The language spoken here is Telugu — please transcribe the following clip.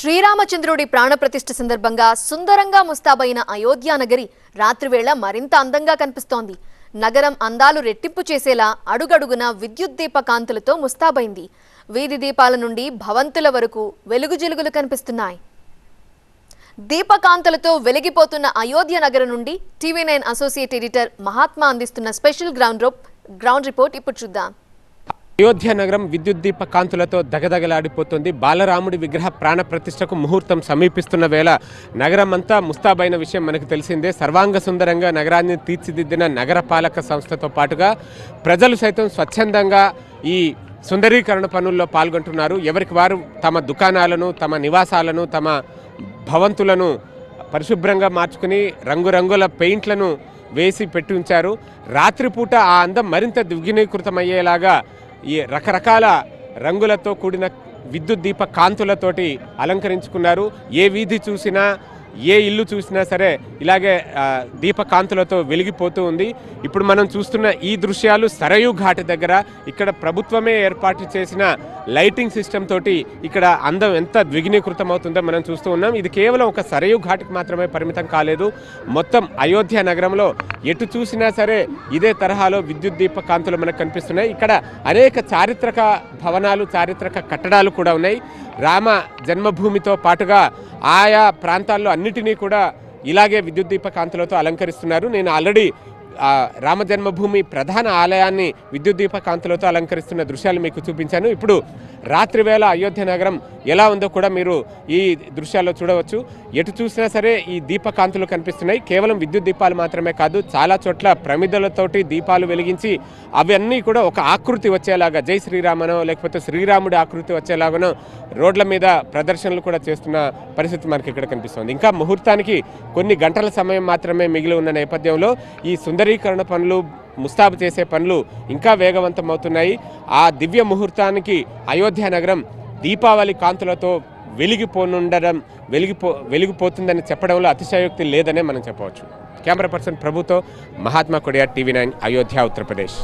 శ్రీరామచంద్రుడి ప్రాణప్రతిష్ఠ సందర్భంగా సుందరంగా ముస్తాబైన అయోధ్యా నగరి రాత్రివేళ మరింత అందంగా కనిపిస్తోంది. నగరం అందాలు రెట్టింపు చేసేలా అడుగడుగున విద్యుత్ దీప కాంతులతో ముస్తాబైంది. వీధి దీపాల నుండి భవంతుల వరకు వెలుగు జిలుగులు కనిపిస్తున్నాయి. దీపకాంతలతో వెలిగిపోతున్న అయోధ్య నగరం నుండి TV nine associate editor Mahatma అందిస్తున్న special ground rope ground report ఇప్పుడు చూద్దాం. అయోధ్య నగరం విద్యుత్ దీప కాంతులతో దగదగలాడిపోతుంది. బాలరాముడి విగ్రహ ప్రాణ ప్రతిష్టకు ముహూర్తం సమీపిస్తున్న వేళ నగరం అంతా ముస్తాబైన విషయం మనకు తెలిసిందే. సర్వాంగ సుందరంగా నగరాన్ని తీర్చిదిద్దిన నగరపాలక సంస్థతో పాటుగా ప్రజలు సైతం స్వచ్ఛందంగా ఈ సుందరీకరణ పనుల్లో పాల్గొంటున్నారు. ఎవరికి వారు తమ దుకాణాలను తమ నివాసాలను తమ భవంతులను పరిశుభ్రంగా మార్చుకుని రంగురంగుల పెయింట్లను వేసి పెట్టి ఉంచారు. రాత్రిపూట ఆ అందం మరింత ద్విగుణీకృతమయ్యేలాగా ఈ రకరకాల రంగులతో కూడిన విద్యుత్ దీప కాంతులతోటి అలంకరించుకున్నారు. ఏ వీధి చూసినా ఏ ఇల్లు చూసినా సరే ఇలాగే దీపకాంతులతో వెలిగిపోతూ ఉంది. ఇప్పుడు మనం చూస్తున్న ఈ దృశ్యాలు సరయు ఘాట్ దగ్గర. ఇక్కడ ప్రభుత్వమే ఏర్పాటు చేసిన లైటింగ్ సిస్టమ్ తోటి ఇక్కడ అందం ఎంత ద్విగుణీకృతం అవుతుందో మనం చూస్తూ ఉన్నాం. ఇది కేవలం ఒక సరయు ఘాట్కి మాత్రమే పరిమితం కాలేదు. మొత్తం అయోధ్య నగరంలో ఎటు చూసినా సరే ఇదే తరహాలో విద్యుత్ దీప కాంతులు మనకు కనిపిస్తున్నాయి. ఇక్కడ అనేక చారిత్రక భవనాలు చారిత్రక కట్టడాలు కూడా ఉన్నాయి. రామ జన్మభూమితో పాటుగా ఆయా ప్రాంతాల్లో అన్నిటినీ కూడా ఇలాగే విద్యుత్ దీప కాంతులతో అలంకరిస్తున్నారు. నేను ఆల్రెడీ రామ జన్మభూమి ప్రధాన ఆలయాన్ని విద్యుత్ దీప కాంతులతో అలంకరిస్తున్న దృశ్యాలు మీకు చూపించాను. ఇప్పుడు రాత్రివేళ అయోధ్య నగరం ఎలా ఉందో కూడా మీరు ఈ దృశ్యాల్లో చూడవచ్చు. ఎటు చూసినా సరే ఈ దీపకాంతులు కనిపిస్తున్నాయి. కేవలం విద్యుత్ దీపాలు మాత్రమే కాదు చాలా చోట్ల ప్రమిదలతోటి దీపాలు వెలిగించి అవన్నీ కూడా ఒక ఆకృతి వచ్చేలాగా జై శ్రీరామనో లేకపోతే శ్రీరాముడి ఆకృతి వచ్చేలాగానో రోడ్ల మీద ప్రదర్శనలు కూడా చేస్తున్న పరిస్థితి మనకి ఇక్కడ కనిపిస్తుంది. ఇంకా ముహూర్తానికి కొన్ని గంటల సమయం మాత్రమే మిగిలి ఉన్న నేపథ్యంలో ఈ సుందరీకరణ పనులు ముస్తాబు చేసే పనులు ఇంకా వేగవంతం అవుతున్నాయి ఆ దివ్య ముహూర్తానికి అయోధ్య నగరం దీపావళి కాంతులతో వెలిగిపోనుండడం వెలిగిపో వెలిగిపోతుందని చెప్పడంలో అతిశయోక్తి లేదనే మనం చెప్పవచ్చు. కెమెరా పర్సన్ ప్రభుతో మహాత్మా కొడియా టీవీ నైన్ అయోధ్య ఉత్తరప్రదేశ్.